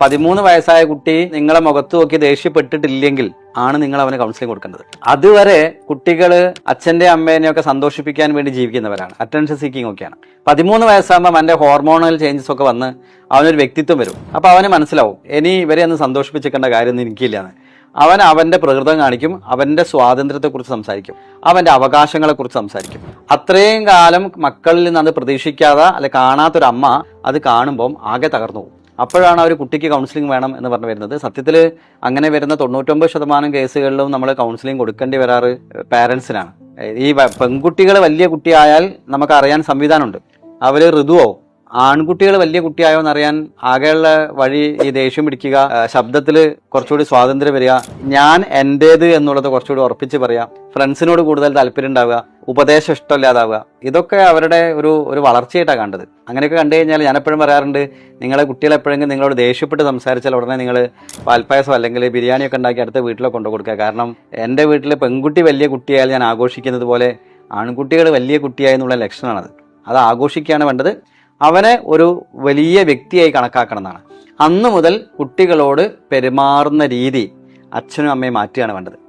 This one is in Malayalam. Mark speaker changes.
Speaker 1: പതിമൂന്ന് വയസ്സായ കുട്ടി നിങ്ങളെ മുഖത്ത് നോക്കി ദേഷ്യപ്പെട്ടിട്ടില്ലെങ്കിൽ ആണ് നിങ്ങൾ അവന് കൗൺസിലിംഗ് കൊടുക്കേണ്ടത്. അതുവരെ കുട്ടികൾ അച്ഛന്റെ അമ്മേനെയൊക്കെ സന്തോഷിപ്പിക്കാൻ വേണ്ടി ജീവിക്കുന്നവരാണ്. അറ്റൻഷൻ സീക്കിംഗ് ഒക്കെയാണ്. പതിമൂന്ന് വയസ്സാകുമ്പോൾ അവന്റെ ഹോർമോണൽ ചേഞ്ചസ് ഒക്കെ വന്ന് അവനൊരു വ്യക്തിത്വം വരും. അപ്പോൾ അവന് മനസ്സിലാവും ഇനി ഇവരെ ഒന്ന് സന്തോഷിപ്പിച്ചേക്കേണ്ട കാര്യമൊന്നും എനിക്കില്ല എന്ന് അവൻ അവന്റെ പ്രകൃതം കാണിക്കും അവന്റെ സ്വാതന്ത്ര്യത്തെക്കുറിച്ച് സംസാരിക്കും അവന്റെ അവകാശങ്ങളെക്കുറിച്ച് സംസാരിക്കും. അത്രയും കാലം മക്കളിൽ നിന്ന് അത് പ്രതീക്ഷിക്കാതെ അല്ലെ കാണാത്തൊരമ്മ അത് കാണുമ്പം ആകെ തകർന്നു പോകും. അപ്പോഴാണ് അവർ കുട്ടിക്ക് കൗൺസിലിംഗ് വേണം എന്ന് പറഞ്ഞു വരുന്നത്. സത്യത്തിൽ അങ്ങനെ വരുന്ന തൊണ്ണൂറ്റൊമ്പത് ശതമാനം കേസുകളിലും നമ്മൾ കൗൺസിലിംഗ് കൊടുക്കേണ്ടി വരാറ് പാരൻസിനാണ് ഈ പെൺകുട്ടികൾ വലിയ കുട്ടിയായാൽ നമുക്ക് അറിയാൻ സംവിധാനമുണ്ട്. അവർ ഋതുവോ ആൺകുട്ടികൾ വലിയ കുട്ടിയായോ എന്നറിയാൻ ആകെയുള്ള വഴി ഈ ദേഷ്യം പിടിക്കുക ശബ്ദത്തിൽ കുറച്ചുകൂടി സ്വാതന്ത്ര്യം വരിക ഞാൻ എന്റേത് എന്നുള്ളത് കുറച്ചുകൂടി ഉറപ്പിച്ച് പറയാം. ഫ്രണ്ട്സിനോട് കൂടുതൽ താല്പര്യം ഉണ്ടാവുക. ഉപദേശം ഇഷ്ടമില്ലാതാവുക ഇതൊക്കെ അവരുടെ ഒരു ഒരു വളർച്ചയായിട്ടാണ് കണ്ടത്. അങ്ങനെയൊക്കെ കണ്ടു കഴിഞ്ഞാൽ ഞാൻ എപ്പോഴും പറയാറുണ്ട് നിങ്ങളെ കുട്ടികളെ എപ്പോഴെങ്കിലും നിങ്ങളോട് ദേഷ്യപ്പെട്ട് സംസാരിച്ചാൽ ഉടനെ നിങ്ങൾ പാൽപ്പായസം അല്ലെങ്കിൽ ബിരിയാണിയൊക്കെ ഉണ്ടാക്കി അടുത്ത വീട്ടിലൊക്കെ കൊണ്ടു കൊടുക്കുക. കാരണം എന്റെ വീട്ടിലെ പെൺകുട്ടി വലിയ കുട്ടിയായാൽ ഞാൻ ആഘോഷിക്കുന്നത് പോലെ ആൺകുട്ടികൾ വലിയ കുട്ടിയായെന്നുള്ള ലക്ഷണമാണത്. അത് ആഘോഷിക്കുകയാണ് വേണ്ടത്. അവനെ ഒരു വലിയ വ്യക്തിയായി കണക്കാക്കണം എന്നാണ്. അന്ന് മുതൽ കുട്ടികളോട് പെരുമാറുന്ന രീതി അച്ഛനും അമ്മയും മാറ്റുകയാണ് വേണ്ടത്.